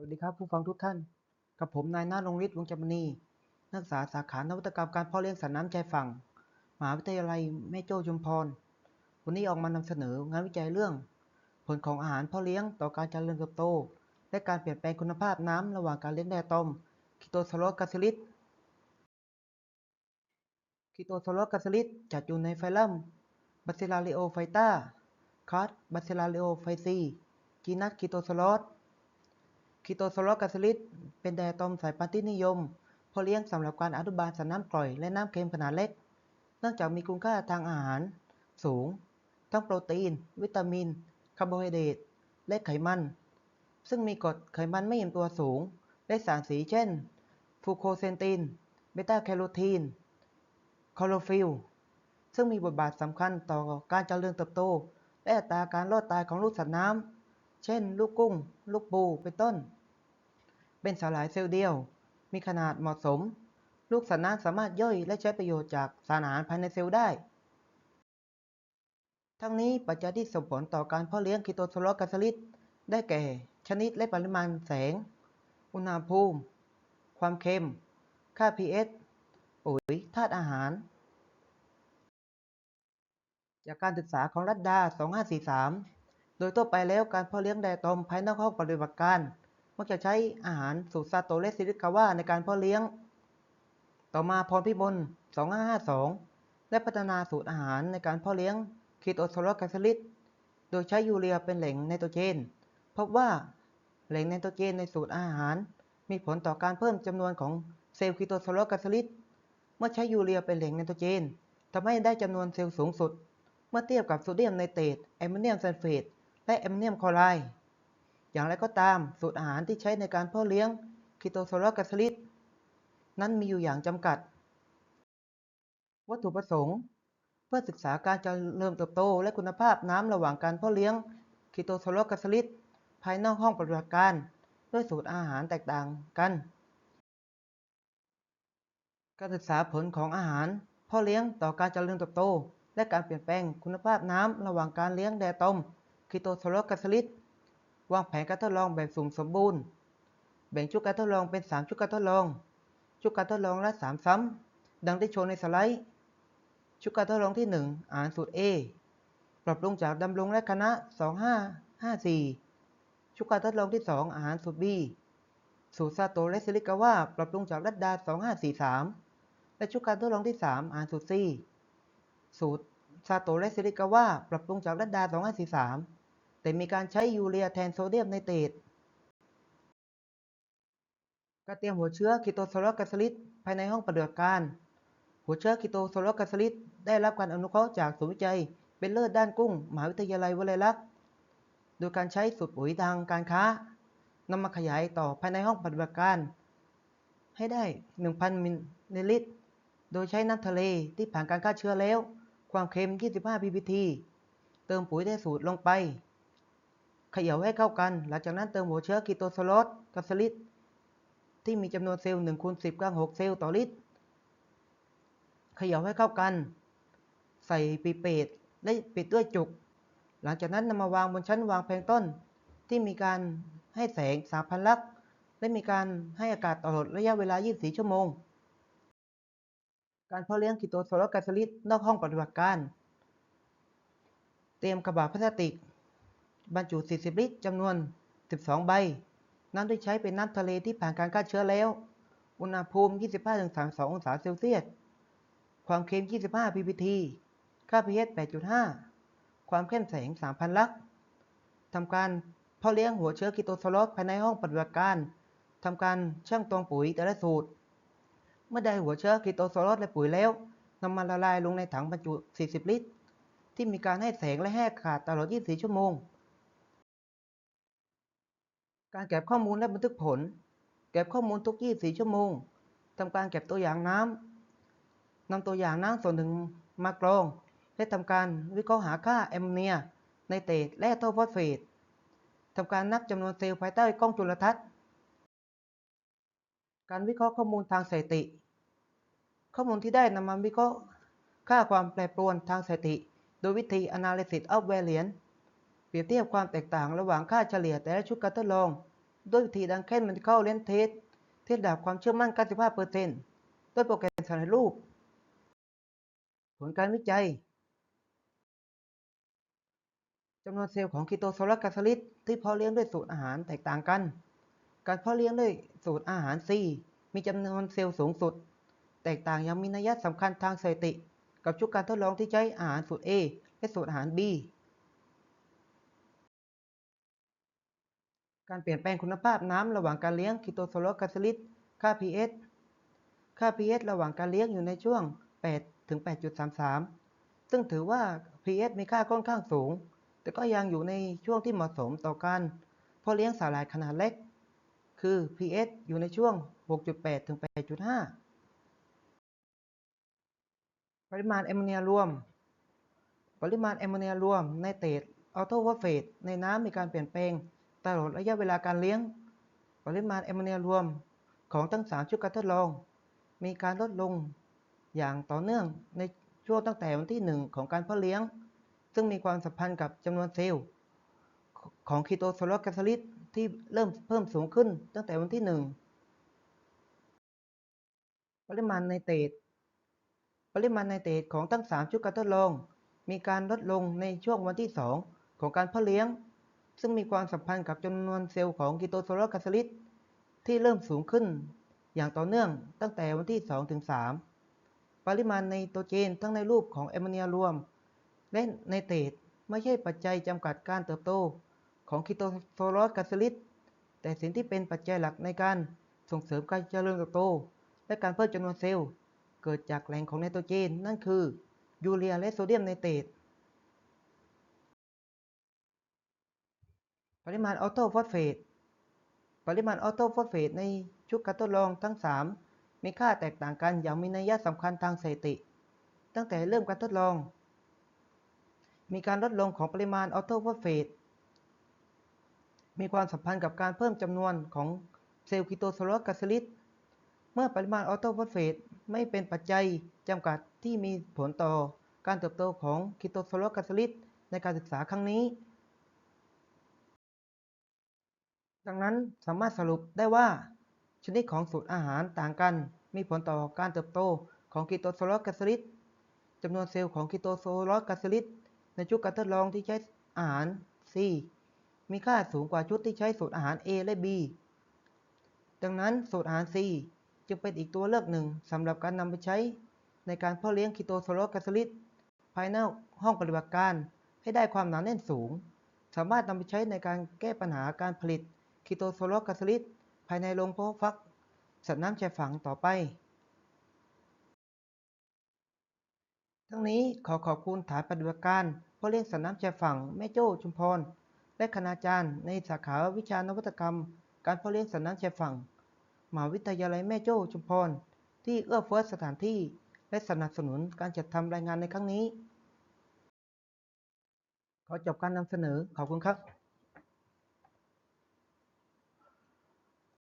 สวัสดีครับผู้ฟังทุกท่าน กับผมนายนารงฤทธิ์วงศ์จำมณีนักศึกษาสาขานวัตกรรมการเพาะเลี้ยงสัตว์น้ำใจฝั่งมหาวิทยาลัยแม่โจ้ชุมพร วันนี้ออกมานำเสนองานวิจัยเรื่อง ผลของอาหารเพาะเลี้ยงต่อการเจริญเติบโต และการเปลี่ยนแปลงคุณภาพน้ำระหว่างการเลี้ยงแดตอมคิโตซโลกาซิลิสคิโตซโลกาซิลิสจัดอยู่ในไฟลัมบัซิลาริโอไฟตาคาร์ดบัซิลาริโอไฟซีจีนัสคิโตซโลส คีโตโซลกาซิลิสเป็นไดอะตอมสายพันธุ์ที่นิยมเพาะเลี้ยงสำหรับการอนุบาลสัตว์น้ำกร่อยและน้ำเค็มขนาดเล็ก เนื่องจากมีคุณค่าทางอาหาร สูง ทั้งโปรตีน วิตามิน คาร์โบไฮเดรตและไขมัน ซึ่งมีกรดไขมันไม่อิ่มตัวสูง และสารสีเช่น ฟูโคเซนติน เบต้าแคโรทีนคลอโรฟิลซึ่งมีบทบาทสำคัญต่อการเจริญเติบโต และอัตราการรอดตายของลูกสัตว์น้ำ เช่น ลูกกุ้ง ลูกปู เป็นต้น เป็นสาหร่ายเซลล์เดียว มีขนาดเหมาะสม ลูกสัตว์น้ำสามารถย่อยและใช้ประโยชน์จากสารอาหารภายในเซลล์ได้ ทั้งนี้ปัจจัยที่ส่งผลต่อการเพาะเลี้ยงคีโตโซลกาซลิสได้แก่ ชนิดและปริมาณแสง อุณหภูมิ ความเค็ม ค่า pH ปุ๋ย ธาตุอาหาร จากการศึกษาของรัตดา 2543 โดยทั่วไปแล้วการเพาะเลี้ยงไดอะตอมภายนอกห้องปฏิบัติการ มักจะใช้อาหารสูตรซาโตและซิลิกาวาในการเพาะเลี้ยง ต่อมาพรพิมล2552 ได้พัฒนาสูตรอาหารในการเพาะเลี้ยงคีโตโซโลแคสลิสโดยใช้ยูเรียเป็นแหล่งไนโตรเจน พบว่าแหล่งไนโตรเจนในสูตรอาหาร มีผลต่อการเพิ่มจำนวนของเซลล์คีโตโซโลแคสลิสเมื่อใช้ยูเรียเป็นแหล่งไนโตรเจนทำให้ได้จำนวนเซลล์สูงสุด เมื่อเทียบกับโซเดียมไนเตรตแอมโมเนียมซัลเฟตและแอมโมเนียมคลอไรด์ อย่างไรก็ตามสูตรอาหารที่ใช้ในการเพาะเลี้ยงคีโตโซลแคสลิสนั้นมีอยู่อย่างจำกัด วัตถุประสงค์ เพื่อศึกษาการเจริญเติบโต และคุณภาพน้ำระหว่างการเพาะเลี้ยงคีโตโซลแคสลิสภายนอกห้องปฏิบัติการด้วยสูตรอาหารแตกต่างกัน การศึกษาผลของอาหารพ่อเลี้ยงต่อการเจริญเติบโต และการเปลี่ยนแปลงคุณภาพน้ำระหว่างการเลี้ยงแดตอมคีโตโซลแคสลิส วางแผนการทดลองแบบสุ่มสมบูรณ์ แบ่งชุดการทดลองเป็น 3 ชุดการทดลอง ชุดการทดลองละ 3 ซ้ำ ดังที่โชว์ในสไลด์ ชุดการทดลองที่ 1 อ่านสูตร A ปรับปรุงจากดำรงและคณะ 2554 ชุดการทดลองที่ 2 อาหารสูตร B สูตรซาโตและซิลิกาวาปรับปรุงจากรัตดา 2543 และชุดการทดลองที่ 3อ่านสูตร C สูตรซาโตและซิลิกาวาปรับปรุงจากรัตดา 2543 แต่มีการใช้ยูเรียแทนโซเดียมไนเตรตการเตรียมหัวเชื้อคีโตโซลแคสลิสภายในห้องปฏิบัติการ หัวเชื้อคีโตโซลแคสลิสได้รับการอนุเคราะห์จากศูนย์วิจัย เป็นเลิศด้านกุ้งมหาวิทยาลัยวลัยลักษณ์โดยการใช้สูตรปุ๋ยทางการค้านำมาขยายต่อภายในห้องปฏิบัติการ ให้ได้ 1,000 มิลลิลิตร โดยใช้น้ำทะเลที่ผ่านการฆ่าเชื้อแล้ว ความเค็ม 25 ppT เติมปุ๋ยได้สูตรลงไป ขย่าให้เข้ากัน หลังจากนั้นเติมหัวเชื้อคีโตโซลสกัสลิดที่มีจำนวนเซลล์1คูณ10กลัง6เซลล์ต่อลิตรเขย่าให้เข้ากัน ใส่ปีเปตและปิดด้วยจุก หลังจากนั้นนำมาวางบนชั้นวางแพลงต้น ที่มีการให้แสง3,000ลักและมีการให้อากาศตลอดระยะเวลา 24 ชั่วโมง การเพาะเลี้ยงคีโตโซลแคสลิสนอกห้องปฏิบัติการ เตรียมกระบะพลาสติก บรรจุ 40 ลิตรจำนวน 12 ใบ น้ำที่ใช้เป็นน้ำทะเลที่ผ่านการฆ่าเชื้อแล้ว อุณหภูมิ 25-32 องศาเซลเซียส ความเค็ม 25 ppT ค่า pH 8.5 ความเข้มแสง 3,000 ลักทำการเพาะเลี้ยงหัวเชื้อคีโตโซโลสภายในห้องปฏิบัติการทำการชั่งตวงปุ๋ยแต่ละสูตร เมื่อได้หัวเชื้อคีโตโซโลสและปุ๋ยแล้วนำมาละลายลงในถังบรรจุ 40 ลิตร ที่มีการให้แสงและให้อากาศตลอด 24 ชั่วโมง การเก็บข้อมูลและบันทึกผล เก็บข้อมูลทุก 24 ชั่วโมงทำการเก็บตัวอย่างน้ำนำตัวอย่างน้ำส่วนหนึ่งมากรอง และทำการวิเคราะห์หาค่าแอมโมเนียไนเตรตและโทฟอสเฟตทำการนับจำนวนเซลล์ภายใต้กล้องจุลทรรศน์ การวิเคราะห์ข้อมูลทางสถิติ ข้อมูลที่ได้นำมาวิเคราะห์ค่าความแปรปรวนทางสถิติ โดยวิธี analysis of variance เปรียบเทียบความแตกต่างระหว่างค่าเฉลี่ยแต่ละชุดการทดลอง ด้วยวิธีดังเช่น Medical Lens Test ที่ระดับความเชื่อมั่น 95%ด้วยโปรแกรมสำเร็จรูป ผลการวิจัยจำนวนเซลล์ของคีโตโซลักาซาลิสที่เพาะเลี้ยงด้วยสูตรอาหารแตกต่างกัน การเพาะเลี้ยงด้วยสูตรอาหาร C มีจำนวนเซลล์สูงสุด แตกต่างย่างมีนัยสำคัญทางสถิติ กับชุดการทดลองที่ใช้อาหารสูตร A และสูตรอาหาร B การเปลี่ยนแปลงคุณภาพน้ำระหว่างการเลี้ยงคีโตโซลัสกาซาลิสค่า pH ค่า pH ระหว่างการเลี้ยงอยู่ในช่วง 8 ถึง 8.33 ซึ่งถือว่า pH มีค่าค่อนข้างสูง แต่ก็ยังอยู่ในช่วงที่เหมาะสมต่อการเพาะเลี้ยงสาหร่ายขนาดเล็ก คือ pH อยู่ในช่วง 6.8 ถึง 8.5 ปริมาณแอมโมเนียรวม ปริมาณแอมโมเนียรวมในเตรดออโตฟอเฟตในน้ำมีการเปลี่ยนแปลง ตลอดระยะเวลาการเลี้ยง ปริมาณแอมโมเนียรวมของทั้ง 3 ชุดการทดลอง มีการลดลงอย่างต่อเนื่องในช่วงตั้งแต่วันที่ 1 ของการเพาะเลี้ยง ซึ่งมีความสัมพันธ์กับจำนวนเซลล์ ของคีโตโซลัสแคสลิสที่เริ่มเพิ่มสูงขึ้นตั้งแต่วันที่ 1 ปริมาณไนเตรตปริมาณไนเตรตของทั้ง 3 ชุดการทดลอง มีการลดลงในช่วงวันที่ 2 ของการเพาะเลี้ยง ซึ่งมีความสัมพันธ์กับจำนวนเซลล์ของคีโตโซลัสแคสลิสที่เริ่มสูงขึ้น อย่างต่อเนื่องตั้งแต่วันที่ 2 ถึง 3 ปริมาณไนโตรเจนทั้งในรูปของแอมโมเนียรวม และไนเตรตไม่ใช่ปัจจัยจำกัดการเติบโตของคีโตโซลัสแคสลิสแต่สิ่งที่เป็นปัจจัยหลักในการส่งเสริมการเจริญเติบโต และการเพิ่มจำนวนเซลล์ เกิดจากแหล่งของไนโตรเจน นั่นคือยูเรียและโซเดียมไนเตรต ปริมาณออโตฟอสเฟตปริมาณออโตฟอสเฟตในชุดการทดลองทั้ง 3 มีค่าแตกต่างกันอย่างมีนัยสำคัญทางสถิติ ตั้งแต่เริ่มการทดลอง มีการลดลงของปริมาณออโตฟอสเฟตมีความสัมพันธ์กับการเพิ่มจำนวนของเซลล์คีโตโซลัสกาซาลิสเมื่อปริมาณออโตฟอสเฟตไม่เป็นปัจจัยจำกัดที่มีผลต่อการเติบโตของคีโตโซลัสกาซาลิสในการศึกษาครั้งนี้ ดังนั้นสามารถสรุปได้ว่า ชนิดของสูตรอาหารต่างกัน มีผลต่อการเติบโตของคีโตโซลัสกาซาลิสจำนวนเซลล์ของคีโตโซลัสกาซาลิสในชุดการทดลองที่ใช้อาหาร C มีค่าสูงกว่าชุดที่ใช้สูตรอาหาร A และ B ดังนั้นสูตรอาหาร C จึงเป็นอีกตัวเลือกหนึ่งสำหรับการนำไปใช้ในการเพาะเลี้ยงคีโตโซลัสกาซาลิสภายในห้องปฏิบัติการให้ได้ความหนาแน่นสูง สามารถนำไปใช้ในการแก้ปัญหาการผลิต คีโตโซลัสกาซาลิสภายในโรงเพาะฟัก สัตว์น้ำชายฝั่งต่อไป ทั้งนี้ขอขอบคุณฐานปฏิบัติการเพาะเลี้ยงสัตว์น้ำชายฝั่งแม่โจ้ชุมพร และคณาจารย์ในสาขาวิชานวัตกรรม การเพาะเลี้ยงสัตว์น้ำชายฝั่งมหาวิทยาลัยแม่โจ้ชุมพร ที่เอื้อเฟื้อสถานที่และสนับสนุนการจัดทำรายงานในครั้งนี้ ขอจบการนำเสนอขอบคุณครับ